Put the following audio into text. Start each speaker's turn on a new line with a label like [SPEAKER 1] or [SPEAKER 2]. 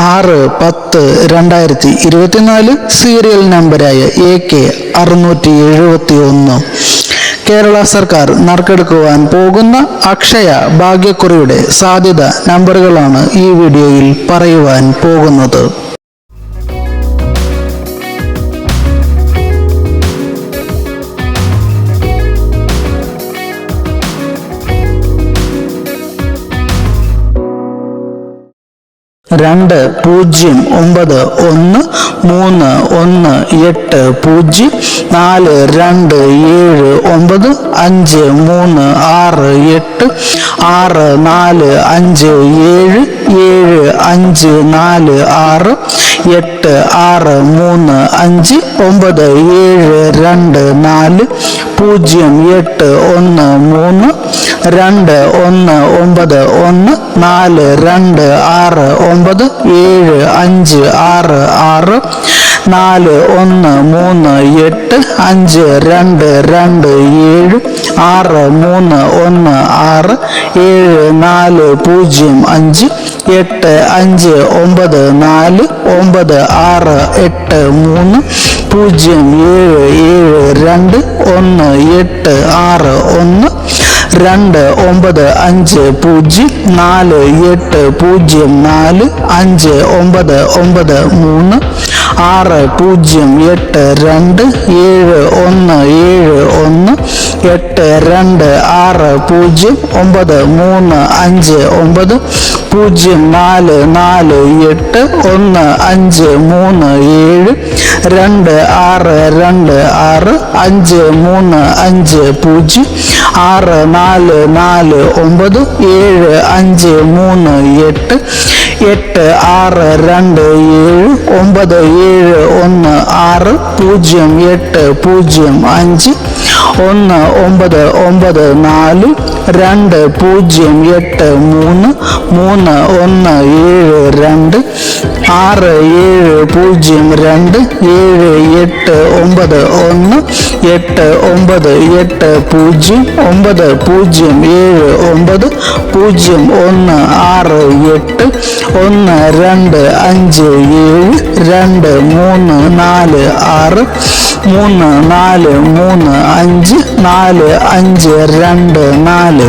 [SPEAKER 1] ആറ് പത്ത് രണ്ടായിരത്തി ഇരുപത്തിനാല് സീരിയൽ നമ്പരായ എ കെ അറുന്നൂറ്റി എഴുപത്തി ഒന്ന് കേരള സർക്കാർ നറുക്കെടുക്കുവാൻ പോകുന്ന അക്ഷയ ഭാഗ്യക്കുറിയുടെ സാധ്യത നമ്പറുകളാണ് ഈ വീഡിയോയിൽ പറയുവാൻ പോകുന്നത്. രണ്ട് പൂജ്യം ഒമ്പത് ഒന്ന് മൂന്ന് ഒന്ന് എട്ട് പൂജ്യം നാല് രണ്ട് ഏഴ് ഒമ്പത് അഞ്ച് മൂന്ന് ആറ് എട്ട് ആറ് നാല് അഞ്ച് ഏഴ് ഏഴ് അഞ്ച് നാല് ആറ് എട്ട് ആറ് മൂന്ന് അഞ്ച് ഒമ്പത് ഏഴ് രണ്ട് നാല് പൂജ്യം എട്ട് ഒന്ന് മൂന്ന് രണ്ട് ഒന്ന് ഒമ്പത് ഒന്ന് നാല് രണ്ട് ആറ് ഒമ്പത് ഏഴ് അഞ്ച് ആറ് ആറ് നാല് ഒന്ന് മൂന്ന് എട്ട് അഞ്ച് രണ്ട് രണ്ട് ഏഴ് ആറ് മൂന്ന് ഒന്ന് ആറ് ഏഴ് നാല് പൂജ്യം അഞ്ച് എട്ട് അഞ്ച് ഒമ്പത് നാല് ഒമ്പത് ആറ് എട്ട് മൂന്ന് പൂജ്യം ഏഴ് ഏഴ് രണ്ട് ഒന്ന് എട്ട് ആറ് ഒന്ന് രണ്ട് ഒമ്പത് അഞ്ച് പൂജ്യം നാല് എട്ട് പൂജ്യം നാല് അഞ്ച് ഒമ്പത് ഒമ്പത് മൂന്ന് ആറ് പൂജ്യം എട്ട് രണ്ട് ഏഴ് ഒന്ന് ഏഴ് ഒന്ന് എട്ട് രണ്ട് ആറ് പൂജ്യം ഒമ്പത് മൂന്ന് അഞ്ച് ഒമ്പത് പൂജ്യം നാല് നാല് എട്ട് ഒന്ന് അഞ്ച് മൂന്ന് ഏഴ് രണ്ട് ആറ് രണ്ട് ആറ് അഞ്ച് മൂന്ന് അഞ്ച് പൂജ്യം ആറ് നാല് നാല് ഒമ്പത് ഏഴ് അഞ്ച് മൂന്ന് എട്ട് എട്ട് ആറ് രണ്ട് ഏഴ് ഒമ്പത് ഏഴ് ഒന്ന് ആറ് പൂജ്യം എട്ട് പൂജ്യം അഞ്ച് ഒന്ന് ഒമ്പത് ഒമ്പത് നാല് രണ്ട് പൂജ്യം എട്ട് മൂന്ന് മൂന്ന് ഒന്ന് ഏഴ് രണ്ട് ആറ് ഏഴ് പൂജ്യം രണ്ട് ഏഴ് എട്ട് ഒമ്പത് ഒന്ന് എട്ട് ഒമ്പത് എട്ട് പൂജ്യം ഒമ്പത് പൂജ്യം ഏഴ് ഒമ്പത് പൂജ്യം ഒന്ന് ആറ് എട്ട് ഒന്ന് രണ്ട് അഞ്ച് ഏഴ് രണ്ട് മൂന്ന് നാല് ആറ് മൂന്ന് നാല് മൂന്ന് അഞ്ച് നാല് അഞ്ച് രണ്ട് നാല്.